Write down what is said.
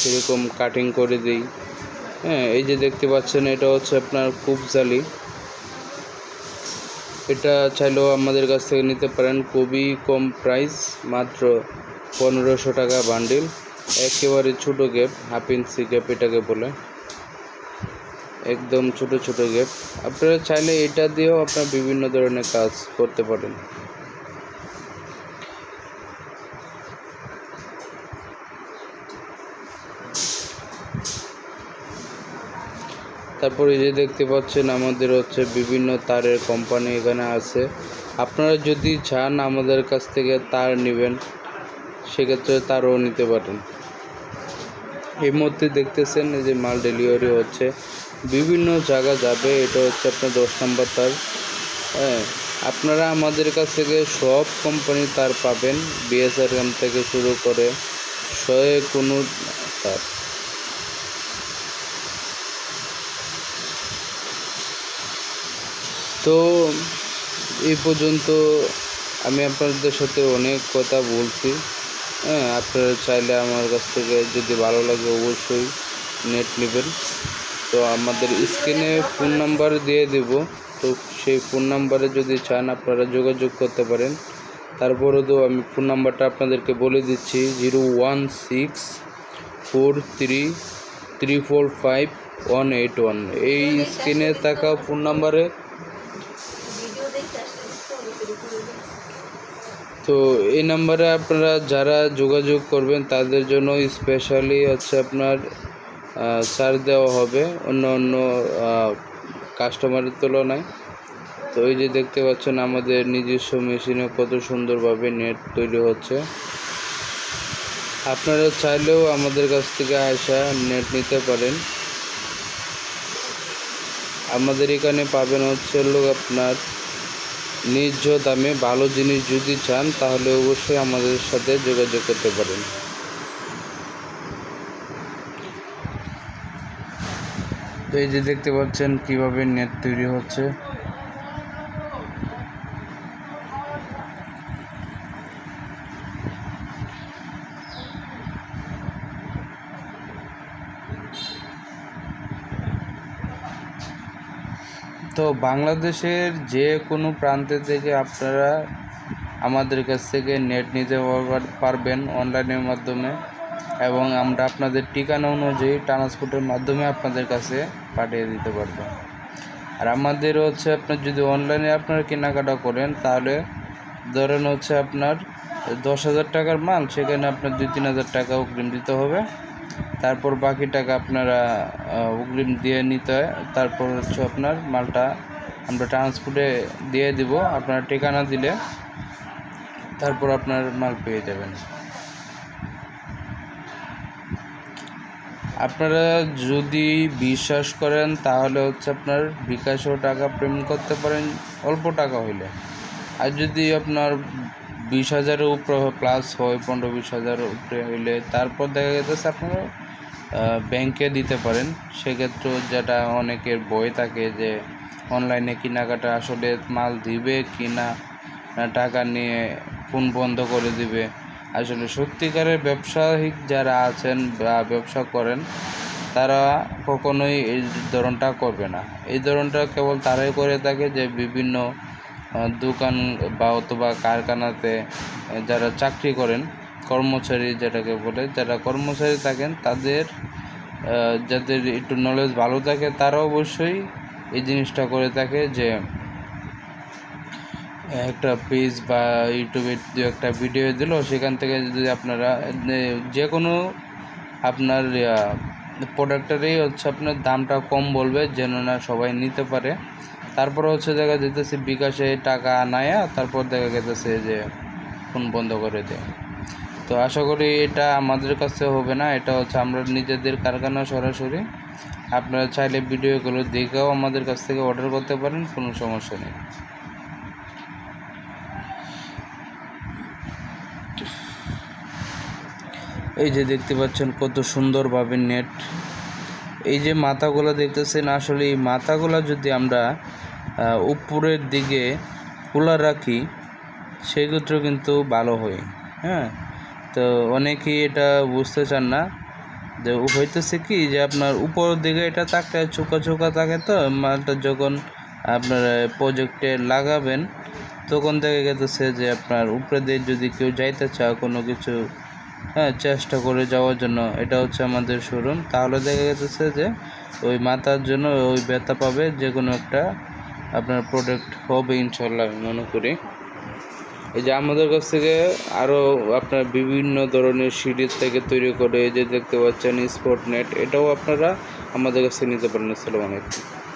সেরকম কাটিং করে দিই। হ্যাঁ এই যে দেখতে পাচ্ছেন, এটা হচ্ছে আপনার কুবজালি এটা চাইলেও আমাদের কাছ থেকে নিতে পারেন। খুবই কম প্রাইস মাত্র পনেরোশো টাকা বান্ডিল একেবারে ছোটো গ্যাপ হাফ ইঞ্চি গ্যাপ এটাকে বলে। একদম ছোট ছোট গ্যাপ আপনারা চাইলে এটা দিয়েও আপনার বিভিন্ন ধরনের কাজ করতে পারেন। তারপরে যে দেখতে পাচ্ছেন আমাদের হচ্ছে বিভিন্ন তারের কোম্পানি এখানে আছে। আপনারা যদি চান আমাদের কাছ থেকে তার নেবেন, সেক্ষেত্রে তারও নিতে পারেন। এই মধ্যে দেখতেছেন এই যে মাল ডেলিভারি হচ্ছে। বিভিন্ন জায়গা যাবে, এটা হচ্ছে আপনার দশ নম্বর তার। হ্যাঁ আপনারা আমাদের কাছ থেকে সব কোম্পানির তার পাবেন। বিএসআরএম থেকে শুরু করে শয়ে কোনো তার। তো এই পর্যন্ত আমি আপনাদের সাথে অনেক কথা বলছি। হ্যাঁ আপনারা চাইলে আমার কাছ থেকে যদি ভালো লাগে অবশ্যই নেট নেবেন। তো আমাদের স্ক্রিনে ফোন নাম্বার দিয়ে দেব। তো সেই ফোন নাম্বারে যদি চান আপনারা যোগাযোগ করতে পারেন। তারপরে তো আমি ফোন নাম্বারটা আপনাদেরকে বলে দিচ্ছি, zero one six four three three four five one eight one. এই স্ক্রিনে থাকা ফোন নাম্বারে তো এই নাম্বারে আপনারা যারা যোগাযোগ করবেন, তাদের জন্য স্পেশালি হচ্ছে আপনার ছাড় দেওয়া হবে অন্য অন্য কাস্টমারের তুলনায়। তো এই যে দেখতে পাচ্ছেন, আমাদের নিজস্ব মেশিনে কত সুন্দরভাবে নেট তৈরি হচ্ছে। আপনারা চাইলেও আমাদের কাছ থেকে আসা নেট নিতে পারেন। আমাদের এখানে পাবেন হচ্ছে লোক আপনার ন্যায্য দামে ভালো জিনিস যদি চান, তাহলে অবশ্যই আমাদের সাথে যোগাযোগ করতে পারেন। তো এই যে দেখতে পাচ্ছেন কীভাবে নেট তৈরি হচ্ছে। তো বাংলাদেশের যে কোনো প্রান্তে থেকে আপনারা আমাদের কাছ থেকে নেট নিতে পারবেন অনলাইনের মাধ্যমে। এবং আমরা আপনাদের ঠিকানা অনুযায়ী ট্রান্সপোর্টের মাধ্যমে আপনাদের কাছে পাঠিয়ে দিতে পারব। আর আমাদের হচ্ছে আপনার যদি অনলাইনে আপনারা কেনাকাটা করেন, তাহলে ধরেন হচ্ছে আপনার দশ হাজার টাকার মাল, সেখানে আপনার দুই তিন হাজার টাকা অগ্রিম দিতে হবে। তারপর বাকি টাকা আপনারা অগ্রিম দিয়ে নিতে হয়। তারপর হচ্ছে আপনার মালটা আমরা ট্রান্সপোর্টে দিয়ে দিব। আপনার ঠিকানা দিলে তারপর আপনার মাল পেয়ে যাবেন। আপনারা যদি বিশ্বাস করেন, তাহলে হচ্ছে আপনার বিকাশও টাকা পেমেন্ট করতে পারেন, অল্প টাকা হইলে। আর যদি আপনার বিশ হাজারের উপরে প্লাস হয় পনেরো বিশ হাজারের উপরে হইলে। তারপর দেখা গেছে আপনারা ব্যাংকে দিতে পারেন। সেক্ষেত্রে যেটা অনেকের বই থাকে যে অনলাইনে কেনাকাটা আসলে মাল দিবে কি না টাকা নিয়ে ফোন বন্ধ করে দিবে। আসলে সত্যিকারের ব্যবসায়িক যারা আছেন বা ব্যবসা করেন, তারা কখনোই এই ধরনটা করবে না। এই ধরনটা কেবল তারাই করে থাকে যে, বিভিন্ন দোকান বা অথবা কারখানাতে যারা চাকরি করেন, কর্মচারী যেটাকে বলে, যারা কর্মচারী থাকেন, তাদের যাদের একটু নলেজ ভালো থাকে, তারা অবশ্যই এই জিনিসটা করে থাকে যে, একটা পেজ বা ইউটিউবে দু একটা ভিডিও দিল, সেখান থেকে যদি আপনারা যে কোনো আপনার প্রোডাক্টেরই হচ্ছে আপনার দামটা কম বলবে, যেন না সবাই নিতে পারে। তারপর হচ্ছে দেখা যেতেছে বিকাশে টাকা আনায়া তারপর দেখা গেতেছে যে ফোন বন্ধ করে দেয়। তো আশা করি এটা আমাদের কাছে হবে না, এটা হচ্ছে আমরা নিজেদের কারখানা সরাসরি। আপনারা চাইলে ভিডিওগুলো দেখেও আমাদের কাছ থেকে অর্ডার করতে পারেন, কোনো সমস্যা নেই। এই যে দেখতে পাচ্ছেন কত সুন্দরভাবে নেট এই যে মাথাগুলো দেখতেছেন, আসলে এই মাথাগুলো যদি আমরা উপরের দিকে খোলা রাখি, সেক্ষেত্রেও কিন্তু ভালো হয়। হ্যাঁ? তো অনেকেই এটা বুঝতে চান না। যে হইতেছে কি যে আপনার উপরের দিকে এটা তাকে চোকা চোকা থাকে তো, মালটা যখন আপনার প্রজেক্টে লাগাবেন, তখন দেখা গেতেছে যে আপনার উপরে দিয়ে যদি কেউ যাইতে চায়, কোনো কিছু হ্যাঁ চেষ্টা করে যাওয়ার জন্য। এটা হচ্ছে আমাদের শোরুম তাহলে দেখা গেতেছে যে ওই মাথার জন্য ওই ব্যথা পাবে যে কোনো একটা আপনার প্রোডাক্ট হবে ইনশাল্লাহ আমি মনে করি। এই যে আমাদের কাছ থেকে আরও আপনার বিভিন্ন ধরনের সিরিজ থেকে তৈরি করে এই যে দেখতে পাচ্ছেন স্পট নেট এটাও আপনারা আমাদের কাছে নিতে পারেন। আসসালামু আলাইকুম।